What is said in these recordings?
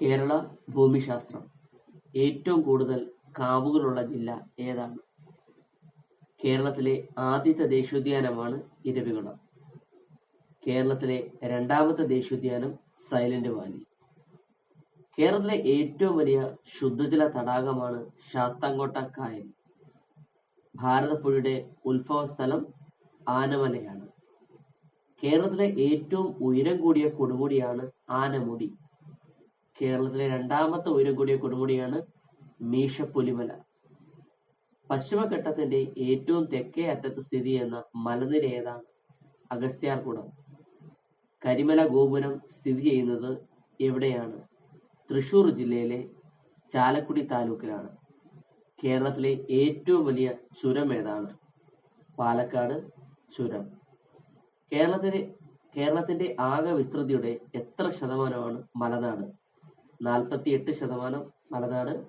കേരള ഭൂമിശാസ്ത്രം. ഏറ്റവും കൂടുതൽ കാവുകളുള്ള ജില്ല ഏതാണ്? കേരളത്തിലെ ആദ്യത്തെ ദേശീയോദ്യാനമാണ് ഇരവികുളം. കേരളത്തിലെ രണ്ടാമത്തെ ദേശീയോദ്യാനം സൈലന്റ് വാലി. കേരളത്തിലെ ഏറ്റവും വലിയ ശുദ്ധജല തടാകമാണ് ശാസ്താംകോട്ട കായൽ. ഭാരതപ്പുഴയുടെ ഉത്ഭവസ്ഥലം ആനമലയാണ്. കേരളത്തിലെ ഏറ്റവും ഉയരം കൂടിയ കൊടുമുടിയാണ് ആനമുടി. കേരളത്തിലെ രണ്ടാമത്തെ ഉയരം കൂടിയ കൊടുമുടിയാണ് മീശപ്പുലിമല. പശ്ചിമഘട്ടത്തിന്റെ ഏറ്റവും തെക്കേ അറ്റത്ത് സ്ഥിതി ചെയ്യുന്ന മലനിര ഏതാണ്? അഗസ്ത്യാർകുടം. കരിമല ഗോപുരം സ്ഥിതി ചെയ്യുന്നത് എവിടെയാണ്? തൃശൂർ ജില്ലയിലെ ചാലക്കുടി താലൂക്കിലാണ്. കേരളത്തിലെ ഏറ്റവും വലിയ ചുരം ഏതാണ്? പാലക്കാട് ചുരം. കേരളത്തിലെ കേരളത്തിന്റെ ആകെ വിസ്തൃതിയുടെ എത്ര ശതമാനമാണ് മലനാട്? നാൽപ്പത്തി എട്ട് ശതമാനം മലനാട്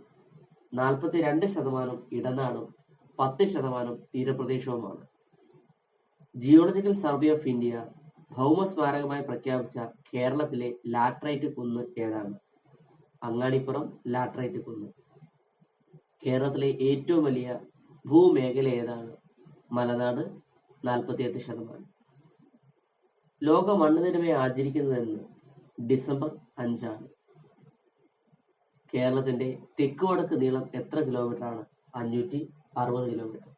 നാൽപ്പത്തി രണ്ട് ശതമാനം ഇടനാടും പത്ത് ശതമാനം തീരപ്രദേശവുമാണ്. ജിയോളജിക്കൽ സർവേ ഓഫ് ഇന്ത്യ ഭൗമ സ്മാരകമായി പ്രഖ്യാപിച്ച കേരളത്തിലെ ലാട്രൈറ്റ് കുന്ന് ഏതാണ്? അങ്ങാടിപ്പുറം ലാട്രൈറ്റ് കുന്ന്. കേരളത്തിലെ ഏറ്റവും വലിയ ഭൂമേഖല ഏതാണ്? മലനാട് നാൽപ്പത്തിയെട്ട് ശതമാനം. ലോക മണ്ണുനിരമയെ ആചരിക്കുന്നതെന്ന് ഡിസംബർ അഞ്ചാണ്. കേരളത്തിന്റെ തെക്ക് വടക്ക് നീളം എത്ര കിലോമീറ്റർ ആണ് അഞ്ഞൂറ്റി അറുപത് കിലോമീറ്റർ.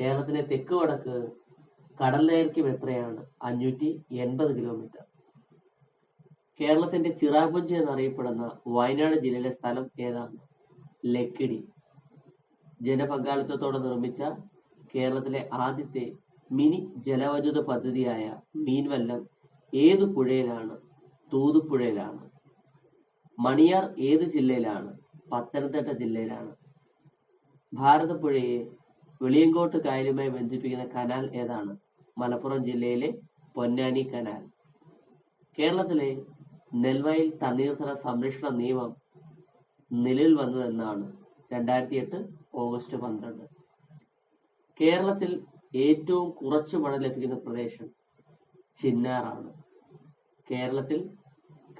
കേരളത്തിന്റെ തെക്ക് വടക്ക് കടൽ ദൈർഘ്യം എത്രയാണ്? അഞ്ഞൂറ്റി എൺപത് കിലോമീറ്റർ. കേരളത്തിന്റെ ചിറാപുഞ്ചി എന്നറിയപ്പെടുന്ന വയനാട് ജില്ലയിലെ സ്ഥലം ഏതാണ്? ലക്കിടി. ജനപങ്കാളിത്തത്തോടെ നിർമ്മിച്ച കേരളത്തിലെ ആദ്യത്തെ മിനി ജലവൈദ്യുത പദ്ധതിയായ മീൻവല്ലം ഏതു പുഴയിലാണ്? തൂതുപുഴയിലാണ്. മണിയാർ ഏത് ജില്ലയിലാണ്? പത്തനംതിട്ട ജില്ലയിലാണ്. ഭാരതപ്പുഴയെ വെളിയങ്കോട്ട് കായലുമായി ബന്ധിപ്പിക്കുന്ന കനാൽ ഏതാണ്? മലപ്പുറം ജില്ലയിലെ പൊന്നാനി കനാൽ. കേരളത്തിലെ നെൽവയൽ തണ്ണീർത്തട സംരക്ഷണ നിയമം നിലവിൽ വന്നതെന്നാണ് രണ്ടായിരത്തി എട്ട് ഓഗസ്റ്റ് പന്ത്രണ്ട്. കേരളത്തിൽ ഏറ്റവും കുറച്ചു മഴ ലഭിക്കുന്ന പ്രദേശം ചിന്നാറാണ്. കേരളത്തിൽ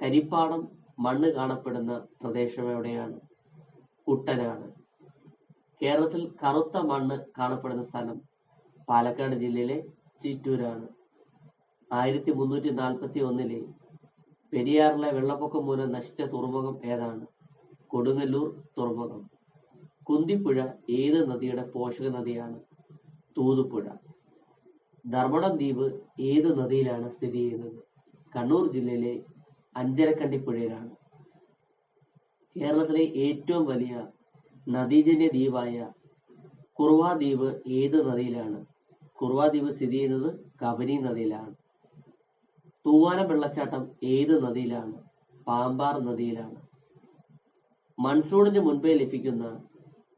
കരിപ്പാടം മണ്ണ് കാണപ്പെടുന്ന പ്രദേശം എവിടെയാണ്? കുട്ടനാട് കേരളത്തിൽ കറുത്ത മണ്ണ് കാണപ്പെടുന്ന സ്ഥലം പാലക്കാട് ജില്ലയിലെ ചിറ്റൂരാണ്. ആയിരത്തി മുന്നൂറ്റി നാൽപ്പത്തി ഒന്നിലെ പെരിയാറിലെ വെള്ളപ്പൊക്കം മൂലം നശിച്ച തുറമുഖം ഏതാണ്? കൊടുങ്ങല്ലൂർ തുറമുഖം. കുന്തിപ്പുഴ ഏത് നദിയുടെ പോഷക നദിയാണ്? തൂതുപുഴ ധർമ്മടം ദ്വീപ് ഏത് നദിയിലാണ് സ്ഥിതി ചെയ്യുന്നത്? കണ്ണൂർ ജില്ലയിലെ അഞ്ചരക്കണ്ടി പുഴയിലാണ്. കേരളത്തിലെ ഏറ്റവും വലിയ നദീജന്യ ദ്വീപായ കുറുവ ദ്വീപ് ഏത് നദിയിലാണ്? കുറുവ ദ്വീപ് സ്ഥിതി ചെയ്യുന്നത് കബനി നദിയിലാണ്. തൂവാനം വെള്ളച്ചാട്ടം ഏത് നദിയിലാണ്? പാമ്പാർ നദിയിലാണ്. മൺസൂണിന് മുൻപേ ലഭിക്കുന്ന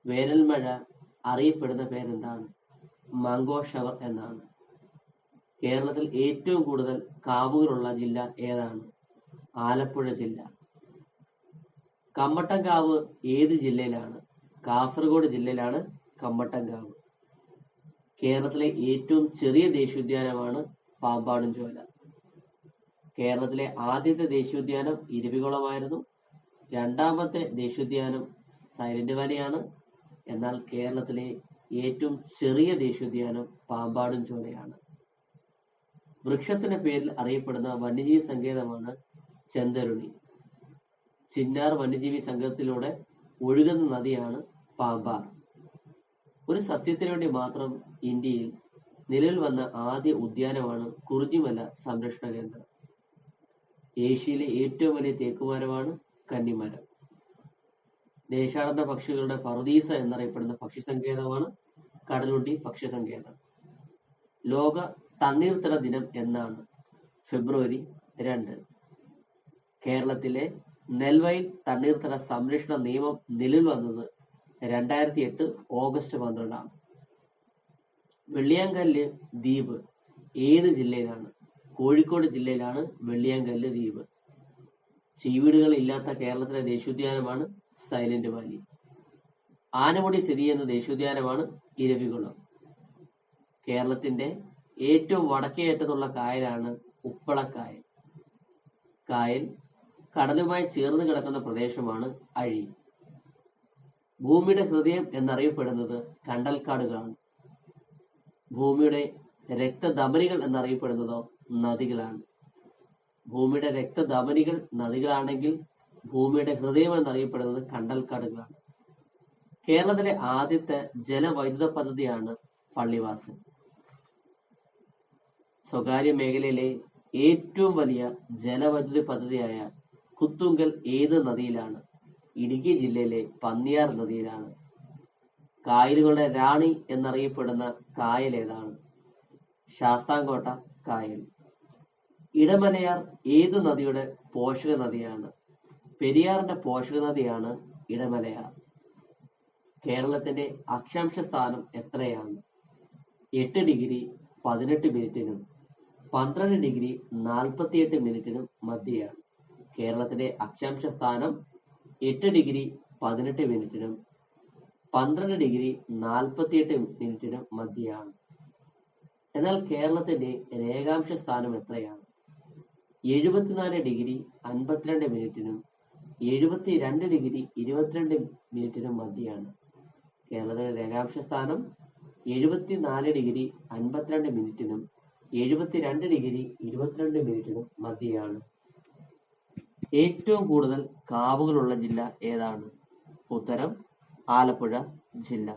വേനൽ മഴ അറിയപ്പെടുന്ന പേരെന്താണ്? മാംഗോ ഷവർ എന്നാണ്. കേരളത്തിൽ ഏറ്റവും കൂടുതൽ കാവുകളുള്ള ജില്ല ഏതാണ്? ആലപ്പുഴ ജില്ല. കമ്മട്ടങ്കാവ് ഏത് ജില്ലയിലാണ്? കാസർഗോഡ് ജില്ലയിലാണ് കമ്മട്ടങ്കാവ് കേരളത്തിലെ ഏറ്റവും ചെറിയ ദേശീയോദ്യാനമാണ് പാമ്പാടും ചോല. കേരളത്തിലെ ആദ്യത്തെ ദേശീയോദ്യാനം ഇരുവികുളമായിരുന്നു. രണ്ടാമത്തെ ദേശീയോദ്യാനം സൈലന്റ് വാലിയാണ് എന്നാൽ കേരളത്തിലെ ഏറ്റവും ചെറിയ ദേശീയോദ്യാനം പാമ്പാടും ചോലയാണ്. വൃക്ഷത്തിന്റെ പേരിൽ അറിയപ്പെടുന്ന വന്യജീവി സങ്കേതമാണ് ചെന്തരുണി. ചിന്നാർ വന്യജീവി സംഘത്തിലൂടെ ഒഴുകുന്ന നദിയാണ് പാമ്പാർ. ഒരു സസ്യത്തിനു വേണ്ടി മാത്രം ഇന്ത്യയിൽ നിലവിൽ വന്ന ആദ്യ ഉദ്യാനമാണ് കുറിഞ്ഞിമല സംരക്ഷണ കേന്ദ്രം. ഏഷ്യയിലെ ഏറ്റവും വലിയ തേക്കുമരമാണ് കന്നിമരം. ദേശാടന പക്ഷികളുടെ പറുദീസ എന്നറിയപ്പെടുന്ന പക്ഷി സങ്കേതമാണ് കടലുണ്ടി പക്ഷി സങ്കേതം ലോക തണ്ണീർത്തട ദിനം എന്നാണ് ഫെബ്രുവരി രണ്ട്. കേരളത്തിലെ നെൽവയൽ തണ്ണീർത്തട സംരക്ഷണ നിയമം നിലവിൽ വന്നത് രണ്ടായിരത്തി എട്ട് ഓഗസ്റ്റ് പന്ത്രണ്ടാണ്. വെള്ളിയാങ്കല്ല് ദ്വീപ് ഏത് ജില്ലയിലാണ്? കോഴിക്കോട് ജില്ലയിലാണ് വെള്ളിയാങ്കല്ല് ദ്വീപ്. ചീവീടുകൾ ഇല്ലാത്ത കേരളത്തിലെ ദേശീയോദ്യാനമാണ് സൈലന്റ് വാലി. ആനമുടി സ്ഥിതി ചെയ്യുന്ന ദേശീയോദ്യാനമാണ് ഇരവികുളം. കേരളത്തിന്റെ ഏറ്റവും വടക്കേ അറ്റത്തുള്ള കായലാണ് ഉപ്പളക്കായൽ. കായൽ കടലുമായി ചേർന്ന് കിടക്കുന്ന പ്രദേശമാണ് അഴി. ഭൂമിയുടെ ഹൃദയം എന്നറിയപ്പെടുന്നത് കണ്ടൽക്കാടുകളാണ്. ഭൂമിയുടെ രക്തധമനികൾ എന്നറിയപ്പെടുന്നതോ നദികളാണ്. ഭൂമിയുടെ രക്തധമനികൾ നദികളാണെങ്കിൽ ഭൂമിയുടെ ഹൃദയം എന്നറിയപ്പെടുന്നത് കണ്ടൽക്കാടുകളാണ്. കേരളത്തിലെ ആദ്യത്തെ ജലവൈദ്യുത പദ്ധതിയാണ് പള്ളിവാസൽ. സ്വകാര്യ മേഖലയിലെ ഏറ്റവും വലിയ ജലവൈദ്യുതി പദ്ധതിയായ കുത്തുങ്കൽ ഏത് നദിയിലാണ്? ഇടുക്കി ജില്ലയിലെ പന്നിയാർ നദിയിലാണ്. കായലുകളുടെ റാണി എന്നറിയപ്പെടുന്ന കായൽ ഏതാണ്? ശാസ്താംകോട്ട കായൽ. ഇടമലയാർ ഏത് നദിയുടെ പോഷക നദിയാണ്? പെരിയാറിന്റെ പോഷക നദിയാണ് ഇടമലയാർ. കേരളത്തിന്റെ അക്ഷാംശ സ്ഥാനം എത്രയാണ്? എട്ട് ഡിഗ്രി പതിനെട്ട് മിനിറ്റിനും പന്ത്രണ്ട് ഡിഗ്രി നാൽപ്പത്തിയെട്ട് മിനിറ്റിനും മധ്യയാണ്. കേരളത്തിലെ അക്ഷാംശ സ്ഥാനം എട്ട് ഡിഗ്രി പതിനെട്ട് മിനിറ്റിനും പന്ത്രണ്ട് ഡിഗ്രി നാൽപ്പത്തിയെട്ട് മിനിറ്റിനും മധ്യയാണ്. എന്നാൽ കേരളത്തിന്റെ രേഖാംശ സ്ഥാനം എത്രയാണ്? എഴുപത്തിനാല് ഡിഗ്രി അൻപത്തിരണ്ട് മിനിറ്റിനും എഴുപത്തിരണ്ട് ഡിഗ്രി ഇരുപത്തിരണ്ട് മിനിറ്റിനും മധ്യയാണ് കേരളത്തിലെ രേഖാംശ സ്ഥാനം. എഴുപത്തിനാല് ഡിഗ്രി അൻപത്തിരണ്ട് മിനിറ്റിനും എഴുപത്തിരണ്ട് ഡിഗ്രി ഇരുപത്തിരണ്ട് മിനിറ്റിനും മധ്യയാണ്. ഏറ്റവും കൂടുതൽ കാവുകളുള്ള ജില്ല ഏതാണ്? ഉത്തരം ആലപ്പുഴ ജില്ല.